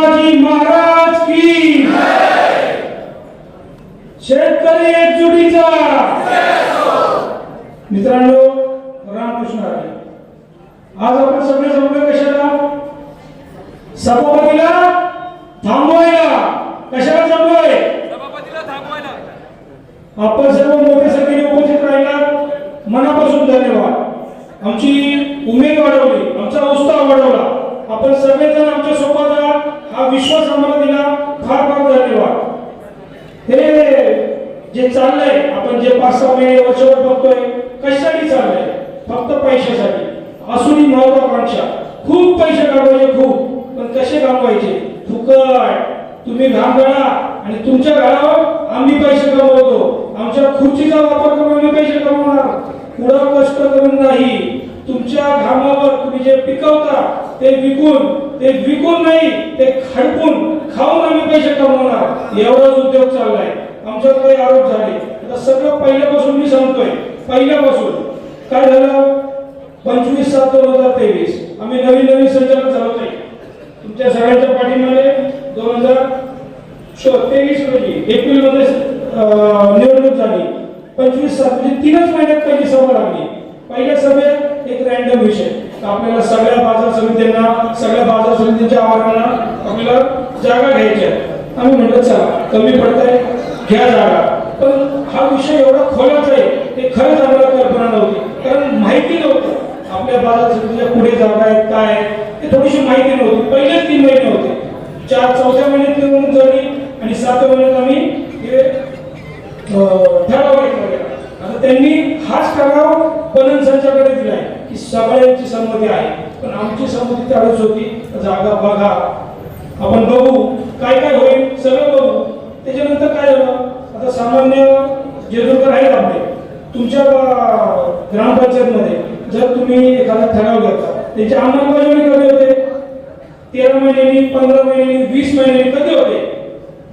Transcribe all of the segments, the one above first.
शिवाजी महाराज की शेतकरी एकजुटीचा. मित्रांनो रामकृष्ण. आज आपण सगळे जमलो कशाला? सभापतीला थांबवायला. कशाला जमलोय? सभापतीला थांबवायला. आपण सर्व मोठ्या संख्येने उपस्थित राहिला. मनापासून धन्यवाद. आमची उमेद वाढवली आमचा उत्साह वाढवला. आपण सगळेजण आमच्यासोबत आहात. हा विश्वास आम्हाला दिला. फार फार धन्यवाद. हे जे चाललंय आपण जे पाच सहा महिने वर्षभर बघतोय कशासाठी चाललंय? फक्त पैशासाठी. असूनही महत्वाकांक्षा. खूप पैसे कमवायचे खूप. पण कसे कमवायचे? फुकट. तुम्ही घाम गळा आणि तुमच्या घरावर आम्ही पैसे कमवतो. आमच्या खुर्चीचा वापर करून आम्ही पैसे कमवणार. पुढं कष्ट करून नाही. तुमच्या घामावर तुम्ही जे पिकवता ते विकून ते विकून नाही ते खडकून खाऊन आम्ही पैसे कमवणार. एवढाच उद्योग चाललाय. आमच्यात काही आरोप झाले. आता सगळं पहिल्यापासून मी सांगतोय. पहिल्यापासून. काय झालं? पंचवीस सात दोन हजार तेवीस. आम्ही नवीन नवीन संचालक चालवतोय. तुमच्या सगळ्यांच्या पाठीमध्ये दोन हजार तेवीस रोजी एप्रिलमध्ये निवडणूक झाली. पंचवीस सात म्हणजे तीनच महिन्यात पहिली सभा लागली. पहिल्या सभेत एक रॅन्डम विषय. आपल्याला सगळ्या बाजार समित्यांना सगळ्या बाजार समितीच्या आवारांना आपल्याला जागा घ्यायच्या आम्ही म्हटलं चला कमी पडतंय घ्या जागा. पण हा विषय एवढा खोलाचा आहे ते खरंच आम्हाला कल्पना नव्हती. कारण माहिती नव्हतं. आपल्या बाजार समितीच्या पुढे जागा आहेत काय आहे ते थोडीशी माहिती नव्हती. पहिलेच तीन महिने होते. चार चौथ्या महिन्यात निवडणूक झाली आणि सातव्या महिन्यात आम्ही हे ठराव घेतला आता त्यांनी हाच ठराव पणन संचाकडे दिलाय. की सगळ्यांची संमती आहे. पण आमची संमती त्यावेळेस होती. जागा बघा. आपण बघू. काय काय होईल? सगळं बघू. त्याच्यानंतर काय झालं? आता सामान्य जेजुरकर आहेत आपले. तुमच्या ग्रामपंचायत मध्ये जर तुम्ही एखादा ठराव घेतला त्याची अंमलबजावणी कधी होते? तेरा महिन्यांनी पंधरा महिन्यांनी वीस महिन्यांनी कधी होते?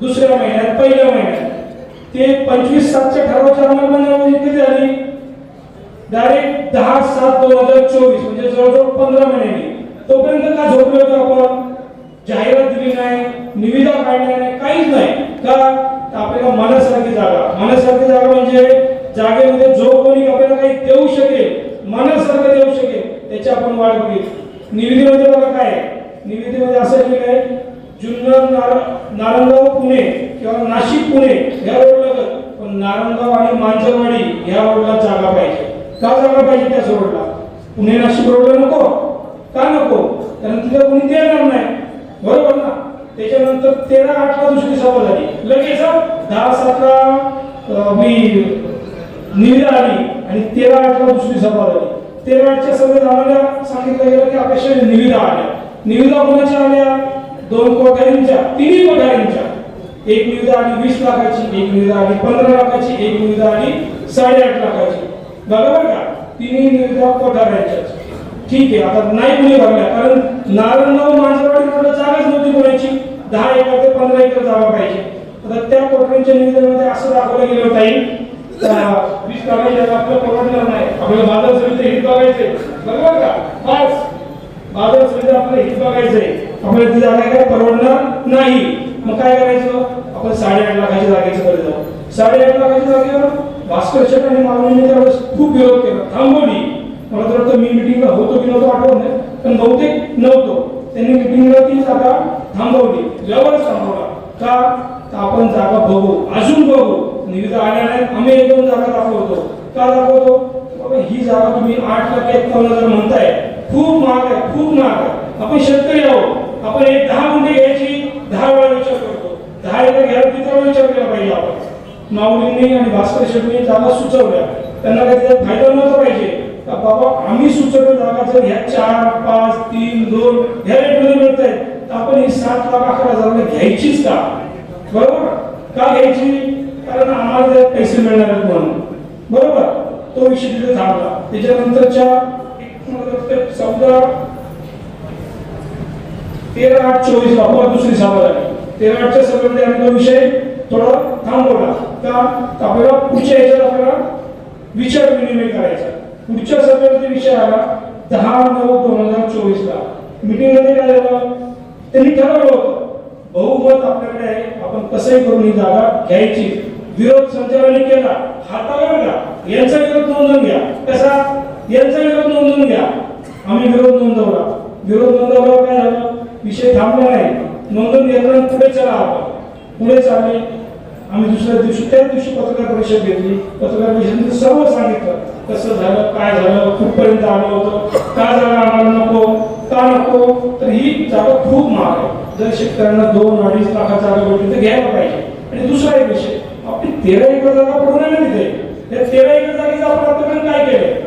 दुसऱ्या महिन्यात पहिल्या महिन्यात. ते पंचवीस सातच्या ठरावाच्या अंमलबजावणी कधी झाली? डायरेक्ट दहा सात दोन हजार चोवीस म्हणजे जवळजवळ पंधरा महिन्यांनी. तोपर्यंत का झोपले होतो आपण? जाहिरात दिली नाही निविदा काढल्या नाही काहीच नाही. का? आपल्याला मनासारखी जागा. मनासारखी जागा म्हणजे जागेमध्ये जो कोणी आपल्याला काही देऊ शकेल मनासारखं देऊ शकेल त्याची आपण वाट बघितली. निविदेमध्ये बघा काय निविदेमध्ये असं लिहिलं आहे जुन्नर नार नारंगाव पुणे किंवा नाशिक पुणे या रोडला पण नारंगाव आणि मांजरवाडी या रोडला जागा पाहिजे. का जागा पाहिजे त्या रोडला पुणे नाशिक रोडला नको. का नको? कारण तिथं कोणी देणार नाही. बरोबर ना? त्याच्यानंतर तेरा आठला दुसरी सभा झाली. लगेच दहा सातला मी निविदा आली आणि तेरा आठला दुसरी सभा झाली. तेरा आठच्या सभेत आम्हाला सांगितलं गेलं की अपेक्षा निविदा आल्या. निविदा कोणाच्या आल्या? दोन कोठारींच्या तिन्ही कोठारींच्या. एक निविदा आली वीस लाखाची एक निविदा आली पंधरा लाखाची एक निविदा आली साडेआठ लाखाची. बरोबर का? तिन्ही निविदा कोठाऱ्यांच्याच ठीक आहे आता नाही कुणी भरल्या कारण नारायणगाव मांजरवाडी रोडला जागाच नव्हती कोणाची. दहा एकर ते पंधरा एकर जागा पाहिजे. आता त्या कोठाऱ्यांच्या निवेदनामध्ये असं दाखवलं गेलं होतं वीस लाखाची आपलं आपल्याला परवडणार नाही. आपल्याला बाजार समिती हित बघायचे बरोबर का? बस. बाजार समिती आपल्याला हित बघायचंय. आपल्याला ती जागा काय परवडणार नाही. मग काय करायचं? आपण साडेआठ लाखाच्या जागेचं कडे जाऊ साडेआठ लाखाच्या जागेवर भास्कर शेट आणि मागणीने त्यावेळेस खूप विरोध केला. थांबवली. मला तर वाटतं मी मिटिंगला होतो की नव्हतो आठवत नाही पण बहुतेक नव्हतो. त्यांनी मिटिंगला ती जागा थांबवली. जवळच थांबवला. का? तर आपण जागा बघू. अजून बघू. निविदा आल्या नाही आम्ही एक दोन जागा दाखवतो. का दाखवतो? बाबा ही जागा तुम्ही आठ लाख एकावन्न हजार म्हणताय. खूप महाग आहे. खूप महाग आहे. आपण शेतकरी आहोत. आपण एक दहा गुंठे घ्यायची दहा वेळा विचार करतो. दहा एकदा घ्यायला किती वेळा विचार केला पाहिजे आपण? माऊलींनी आणि भास्कर शेट्टी जागा सुचवल्या. त्यांना काही त्याचा फायदा नव्हता पाहिजे. का बाबा आम्ही सुचवलं जागा जर ह्या चार पाच तीन दोन ह्या रेटमध्ये मिळत आहेत तर आपण ही सात लाख अकरा हजार घ्यायचीच का? बरोबर? का घ्यायची? कारण आम्हाला त्यात पैसे मिळणार आहेत म्हणून. बरोबर? तो विषय तिथे थांबला. त्याच्यानंतरच्या चौदा तेरा आठ चोवीस बाबा दुसरी सभा झाली. तेरा आठच्या सभेमध्ये आम्ही विषय. थोडं थांबवला का तर आपल्याला पुढच्या ह्याच्यात आपल्याला विचार विनिमय करायचा. पुढच्या सभेमध्ये विषय आला दहा नऊ दोन हजार चोवीस ला मध्ये काय झालं? त्यांनी ठरवलं होतं. बहुमत आपल्याकडे आहे. आपण कसंही करून ही जागा घ्यायची. विरोध संचालने केला. हातावर घ्या यांचा विरोध नोंदवून घ्या. कसा? यांचा विरोध नोंदवून घ्या. आम्ही विरोध नोंदवला. विरोध नोंदवला काय झालं? विषय थांबला नाही. नोंदवून घेतला पुढे चला आपण. पुढे चालले. आम्ही दुसऱ्या दिवशी त्याच दिवशी पत्रकार परिषद घेतली. पत्रकार परिषदेने सर्व सांगितलं. कसं झालं काय झालं कुठपर्यंत आलं होतं का झालं आम्हाला नको का नको? तर ही जागा खूप महाग आहे. जर शेतकऱ्यांना दोन अडीच लाखात जागा भेटली तर घ्यायला पाहिजे. आणि दुसरा एक विषय आपली तेरा एकर जागा पूर्ण तिथे. त्या तेरा एकर जागेचं आपण आतापर्यंत काय केलं?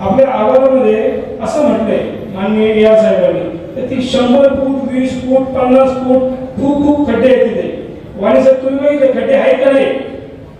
आपल्या अहवालामध्ये असं म्हटलंय माननीय या साहेबांनी तर ती शंभर फूट वीस फूट पन्नास फूट खूप खूप खड्डे आहेत तिथे. वाणी साहेब तुम्ही बघितले खड्डे आहेत का नाही?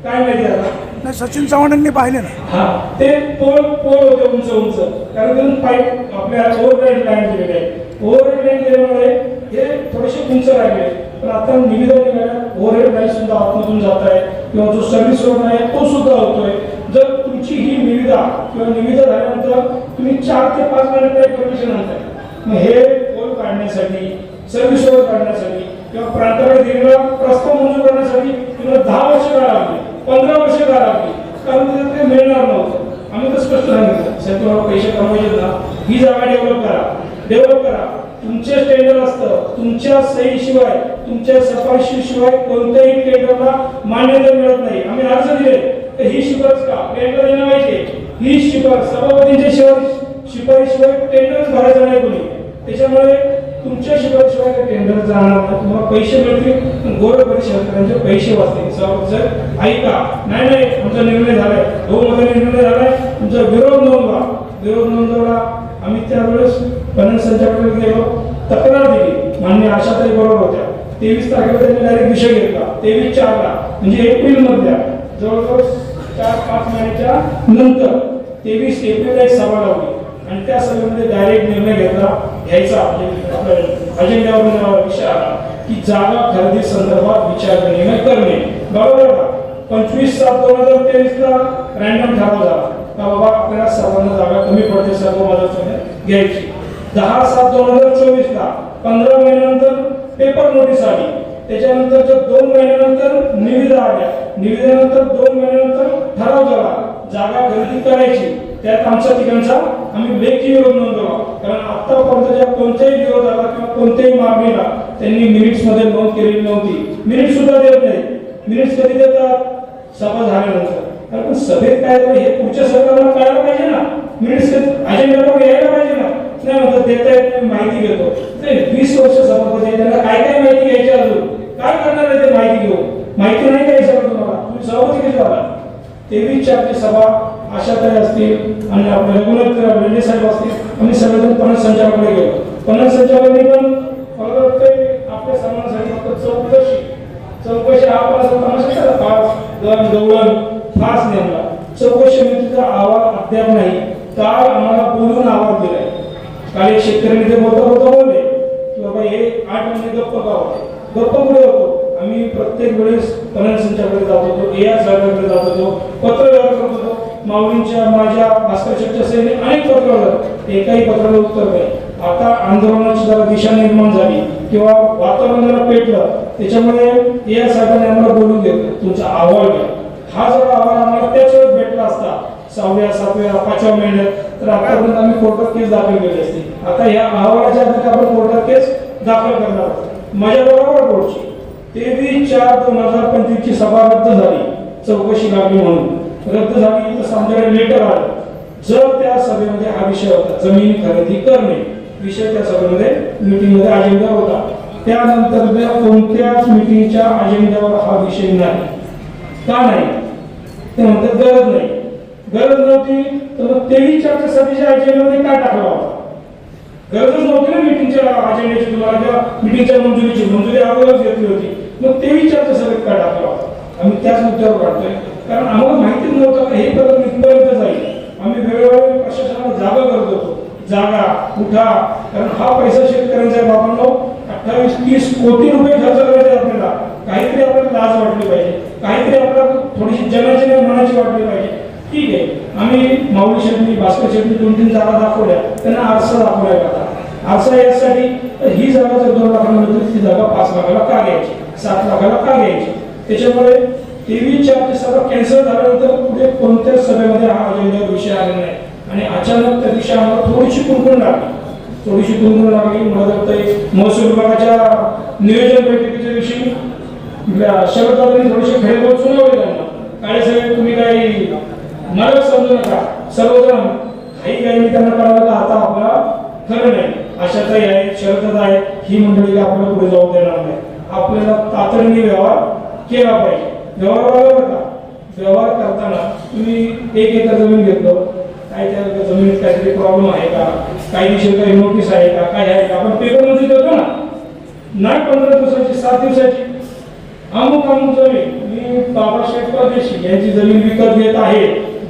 काय माहिती आता? नाही सचिन चव्हाणांनी पाहिले ना. हा ते पोल पोल होते उंच उंच. कारण तिथून पाईप आपल्या ओव्हरराईड लाईन केलेले आहे ओव्हरराईड लाईन केल्यामुळे हे थोडेसे उंच राहिले. पण आता निविदा निघाल्या ओव्हरहेड लाईन सुद्धा आतमधून जात आहे. किंवा जो सर्व्हिस रोड आहे तो सुद्धा होतोय. जर तुमची ही निविदा किंवा निविदा झाल्यानंतर तुम्ही चार ते पाच महिन्यात परमिशन आणताय. मग हे पोल काढण्यासाठी सर्व्हिस रोड काढण्यासाठी किंवा प्रांताकडे दिलेला प्रस्ताव मंजूर करण्यासाठी तुम्हाला दहा वर्ष काळ लागली पंधरा वर्ष काळ लागली. कारण तिथे ते मिळणार नव्हतं. आम्ही तर स्पष्ट सांगितलं साहेब तुम्हाला पैसे कमवायचे ना? ही जागा डेव्हलप करा. डेव्हलप करा. तुमचे टेंडर असतं. तुमच्या सहीशिवाय तुमच्या शिवाय कोणत्याही टेंडरला मान्यता मिळत नाही. आम्ही अर्ज दिले. तर ही शिफारस का? टेंडर देणं माहिती ही शिफारस सभापतींच्या शिवाय शिफारशीशिवाय टेंडर भरायचं नाही कोणी. त्याच्यामुळे तुमच्या शिवाय काही टेंडर जाणार नाही तुम्हाला पैसे मिळतील पण गोरगरीब शेतकऱ्यांचे पैसे वाचतील. सर ऐका नाही नाही आमचा निर्णय झालाय. हो, बहुमताने निर्णय झालाय. तुमचा विरोध नोंदवा. विरोध नोंदवला. आम्ही त्यावेळेस पणन संचालकाकडे गेलो. तक्रार दिली. मान्य आशाताई बरोबर होत्या. तेवीस तारखेला त्यांनी डायरेक्ट विषय घेतला. तेवीस चारला म्हणजे एप्रिल मधल्या जवळजवळ चार पाच महिन्याच्या नंतर तेवीस एप्रिलला एक सभा लावली. आणि त्या सभेमध्ये डायरेक्ट निर्णय घेतला घ्यायचा. म्हणजे आपल्या अजेंड्यावर विषय आला की जागा खरेदी संदर्भात विचार निर्णय करणे. बरोबर का? पंचवीस सात दोन हजार तेवीस ला रॅन्डम ठराव झाला. का बाबा आपल्याला सर्वांना जागा कमी पडते सर्व मदत घ्यायची. दहा सात दोन हजार चोवीस ला पंधरा महिन्यानंतर पेपर नोटीस आली. त्याच्यानंतरच्या दोन महिन्यानंतर निविदा आल्या. निविदेनंतर दोन महिन्यानंतर ठराव झाला. जागा खरेदी करायची. त्यात आमच्या ठिकाणचा आम्ही लेखी विरोध नोंदवला कारण आतापर्यंतच्या कोणत्याही विरोधाला किंवा कोणत्याही मागणीला त्यांनी मिनिट्समध्ये नोंद केलेली नव्हती. मिनिट सुद्धा देत नाही. मिनिट्स कधी देतात? सभा झाल्यानंतर. कारण पण सभेत काय झालं? हे पुढच्या सरकारला कळायला पाहिजे ना. मिनिट्स अजेंडावर यायला पाहिजे ना. नाही म्हणतात देत आहेत माहिती घेतो. ते वीस वर्ष सभापती आहे, त्यांना काय काय माहिती घ्यायची अजून? काय करणार आहे ते माहिती घेऊन? माहिती नाही घ्यायची सर तुम्हाला? तुम्ही सभापती कशी झाला? तेवीस चारची सभा आशाताई असतील आणि आपले रघुनाथ बेंडे साहेब असतील आम्ही सगळेजण पणन संचालकाकडे गेलो. पणन संचालकांनी पण मला आपल्या सर्वांसाठी फक्त चौकशी. चौकशी हा पण असं तमाशा फास गवळण फास नेमला. चौकशी म्हणजे समितीचा आवाज अद्याप नाही. काल आम्हाला बोलून आवाज दिलाय. काल एक शेतकऱ्यांनी ते बोलता बोलता बोलले की बाबा हे आठ महिने गप्प का होते? गप्प पुढे होतो? आम्ही प्रत्येक वेळेस पणन संचालकाकडे जात होतो ए आर साहेबांकडे जात होतो पत्र व्यवहार करत होतो. माऊलींच्या माझ्या भास्करच्या शेठच्या सैन्य अनेक पत्र एकाही पत्राला उत्तर नाही. आता आंदोलनाची जरा दिशा निर्माण झाली. किंवा वातावरण जरा पेटलं. त्याच्यामुळे या साहेबांनी आम्हाला बोलून घेतलं. तुमचा अहवाल घ्या. हा जर अहवाल आम्हाला त्याच वेळेस भेटला असता. सहाव्या सातव्या पाचव्या महिन्यात. तर आतापर्यंत आम्ही कोर्टात केस दाखल केली असते. आता या अहवालाच्या आधारे आपण कोर्टात केस दाखल करणार आहोत. माझ्या बरोबर कोर्टची. तेवीस चार दोन हजार पंचवीसची सभा रद्द झाली. चौकशी लागली म्हणून. रद्द झाली तर आमच्याकडे लेटर आलं. जर त्या सभेमध्ये हा विषय होता जमीन खरेदी करणे विषय त्या सभेमध्ये मिटिंगमध्ये अजेंडा होता. त्यानंतर कोणत्याच मीटिंगच्या अजेंड्यावर हा विषय नाही. का नाही? ते म्हणतात गरज नाही. गरज नव्हती तर मग तेवीस सभेच्या अजेंड्यामध्ये काय टाकला होता? गरजच नव्हती ना मिटिंगच्या अजेंड्याची तुम्हाला किंवा मिटिंगच्या मंजुरीची. मंजुरी अगोदरच घेतली होती. मग तेही चर्चा सभेत काय टाकला होता? आम्ही त्याच मुद्द्यावर वाटतोय कारण आम्हाला माहिती नव्हतं का हे प्रकरण इथपर्यंत जाईल. आम्ही वेळोवेळी प्रशासनाला जागा करत होतो. जागा उठा कारण हा पैसा शेतकऱ्यांचा आहे बाबांनो अठ्ठावीस तीस कोटी रुपये खर्च करायचे आपल्याला. काहीतरी आपल्याला लाज वाटली पाहिजे. काहीतरी आपल्याला थोडीशी जनाची मनाची वाटली पाहिजे. ठीक आहे. आम्ही माऊली शेट्टी भास्कर शेट्टी दोन तीन जागा दाखवल्या. त्यांना आरसा दाखवलाय आता. आरसा यासाठी ही जागा जर दोन लाखाला मिळते ती जागा पाच लाखाला का घ्यायची? सात लाखाला का घ्यायची? त्याच्यामुळे तेवीस चार सभा कॅन्सल झाल्यानंतर पुढे कोणत्याच सभेमध्ये हा अजेंड्यावर विषय आला नाही. आणि अचानक त्या दिवशी आम्हाला थोडीशी कुणकुण लागली. थोडीशी कुणकुण लागली. मला वाटतं महसूल विभागाच्या नियोजन बैठकीच्या दिवशी आपल्या शरद दादांनी थोडेसे खडे बोल सुनावले त्यांना. काळे साहेब तुम्ही काही मला समजू नका. सर्वजण काही काही त्यांना कळालं आता आपला खरं नाही. आशाताई आहे शरद आहे ही मंडळी आपल्याला पुढे जाऊ देणार नाही. आपल्याला तातडीने व्यवहार केला पाहिजे. व्यवहार बघा व्यवहार करताना तुम्ही एक एकर जमीन घेतलं काय त्या जमिनीत काहीतरी प्रॉब्लेम आहे का? कायदेशीर काही नोटीस आहे का? काय आहे का? आपण पेपरमध्ये देतो ना. नाही पंधरा दिवसाची सात दिवसाची. अमुक अमुक जमीन. मी बाबासाहेब परदेशी यांची जमीन विकत घेत आहे.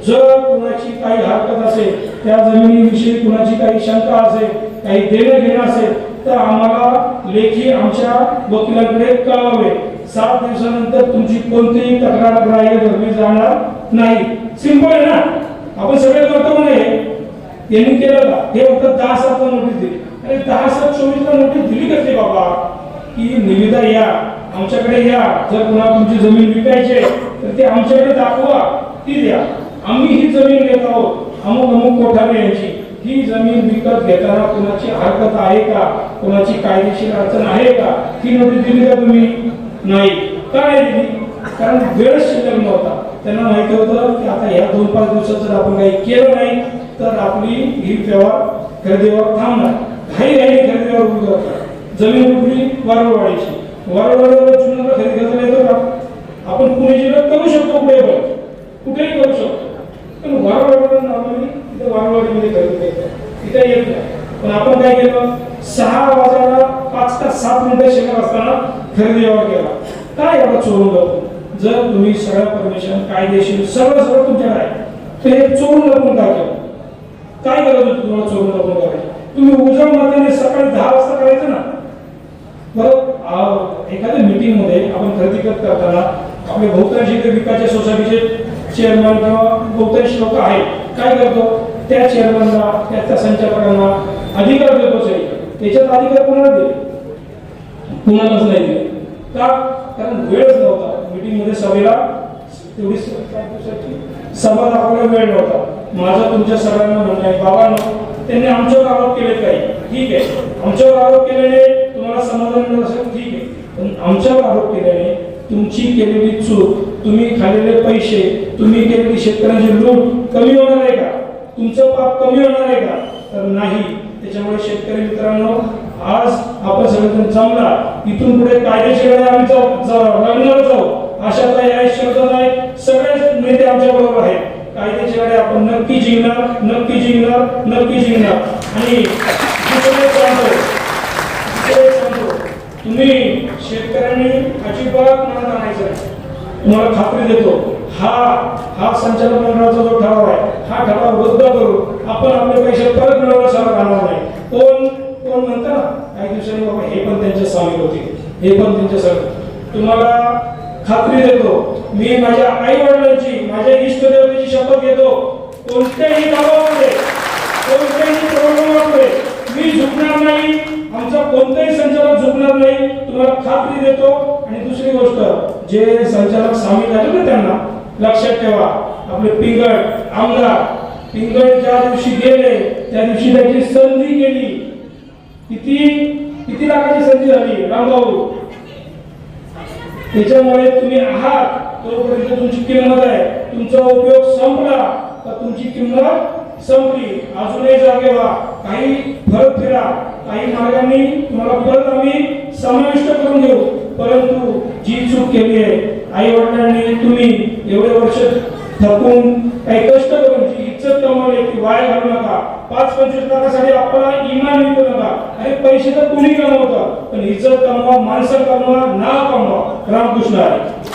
जर कुणाची काही हरकत असेल त्या जमिनीविषयी कुणाची काही शंका असेल काही देणं घेणं असेल तर आम्हाला लेखी आमच्या वकिलांकडे कळवावे. सात दिवसानंतर तुमची कोणतीही तक्रार ग्राह्य धरली जाणार नाही. सिंपल आहे ना? आपण सगळे करतो म्हणे यांनी केलं का? हे फक्त दहा सातला नोटीस दिली. अरे दहा सात चोवीसला नोटीस दिली कसली बाबा? की निविदा या आमच्याकडे या. जर कुणा तुमची जमीन विकायची तर ते आमच्याकडे दाखवा. ती द्या. आम्ही ही जमीन घेत आहोत. अमुक अमुक कोठारे यांची. ही जमीन विकत घेताना कुणाची हरकत आहे का? कुणाची कायदेशीर अडचण आहे का? ही नोटीस दिली का तुम्ही? नाही. काय दिली कारण वेळ शिल्लक नव्हता. त्यांना माहिती होतं की आता ह्या दोन पाच दिवसात जर आपण काही केलं नाही तर आपली ही व्यवहार खरेदीवर थांबणार. घाई घाई खरेदीवर उभी जमीन कुठली? वारवाडीची वारवाडीवर चुनाला खरेदी करता येतो का आपण पुणे जिल्ह्यात करू शकतो पुढे पण कुठेही करू शकतो पण वारवाडीवर नॉर्मली तिथे वारवाडीमध्ये खरेदी करतो तिथे येत नाही पण आपण काय केलं सहा वाजायला पाच का सात मिनिटं शिल्लक असताना खरेदी व्यवहार केला काय एवढा चोरून जातो जर तुम्ही सगळं परमिशन कायदेशीर सगळं सगळं तुमच्याकडे आहे तर हे चोरून लपून का केलं काय गरज होती तुम्हाला चोरून लपून करायची तुम्ही उजव्या मातेने सकाळी दहा वाजता करायचं ना बरं आ- एखाद्या मीटिंगमध्ये आपण खरेदी करत करताना आपले बहुतांश इथे सोसायटीचे चेअरमन किंवा बहुतांश लोक आहेत. काय करतो? त्या चेअरमनला त्या संचालकांना अधिकार देतो आहे त्याच्यात अधिकार कोणाला दिले कुणालाच नाही दिले का? कारण वेळच नव्हता. मीटिंगमध्ये सभेला तेवढी सभा दाखवायला वेळ नव्हता. माझं तुमच्या सगळ्यांना म्हणणं आहे बाबांनो त्यांनी आमच्यावर आरोप केले काही. ठीक आहे. आमच्यावर आरोप केल्याने तुम्हाला समाधान मिळत असेल ठीक आहे. आमच्यावर आरोप केल्याने तुमची केलेली चूक तुम्ही खाल्लेले पैसे तुम्ही केलेली शेतकऱ्यांची लूट कमी होणार आहे का? तुमचं पाप कमी होणार आहे का? तर नाही. त्याच्यामुळे शेतकरी मित्रांनो आज आपण सगळेजण जमला. इथून पुढे कायदेशीर आम्ही जाऊ जाऊ- अशा जाऊ आशाताई आहे सगळेच नेते आमच्या बरोबर आहेत. कायदेशीर आपण नक्की जिंकणार नक्की जिंकणार नक्की जिंकणार. आणि दुसरं एक सांगतो दुसरं एक सांगतो तुम्ही शेतकऱ्यांनी अजिबात मनात आणायचं तुम्हाला खात्री देतो हा हा संचालक मंडळाचा जो ठराव आहे हा ठराव रद्द करू आपण आपले पैसे परत मिळवण्यास राहणार नाही. कोण कोण म्हणतं ना काही दिवसांनी बाबा हे पण त्यांच्या सामील होते हे पण त्यांच्या सर तुम्हाला खात्री देतो मी माझ्या आई वडिलांची माझ्या इष्टदेवतेची शपथ घेतो. कोणत्याही गावामध्ये कोणत्याही प्रॉब्लेमामध्ये मी झुकणार नाही. आमचा कोणताही संचालक झुकणार नाही तुम्हाला खात्री देतो. आणि दुसरी गोष्ट जे संचालक सामील झाले ना त्यांना लक्षात ठेवा आपले पिंगळ आमदार पिंगळ ज्या दिवशी गेले त्या दिवशी त्यांची संधी केली. किती किती लाखाची संधी झाली रामभाऊ? त्याच्यामुळे तुम्ही आहात तोपर्यंत तुमची किंमत आहे. तुमचा उपयोग संपला तर तुमची किंमत संपली. अजूनही जागे व्हा. काही फरक फिरा. काही मार्गांनी तुम्हाला परत आम्ही समाविष्ट करून घेऊ परंतु जी चूक केली आहे आई वडिलांनी तुम्ही एवढे वर्ष थकून काही कष्ट करून जी इज्जत कमावली ती वाया घालू नका. पाच पंचवीस लाखासाठी आपल्याला इमान विकू नका. अरे पैसे तर कुणी कमवतं? पण इज्जत कमवा माणसं कमवा ना कमवा. रामकृष्ण आहे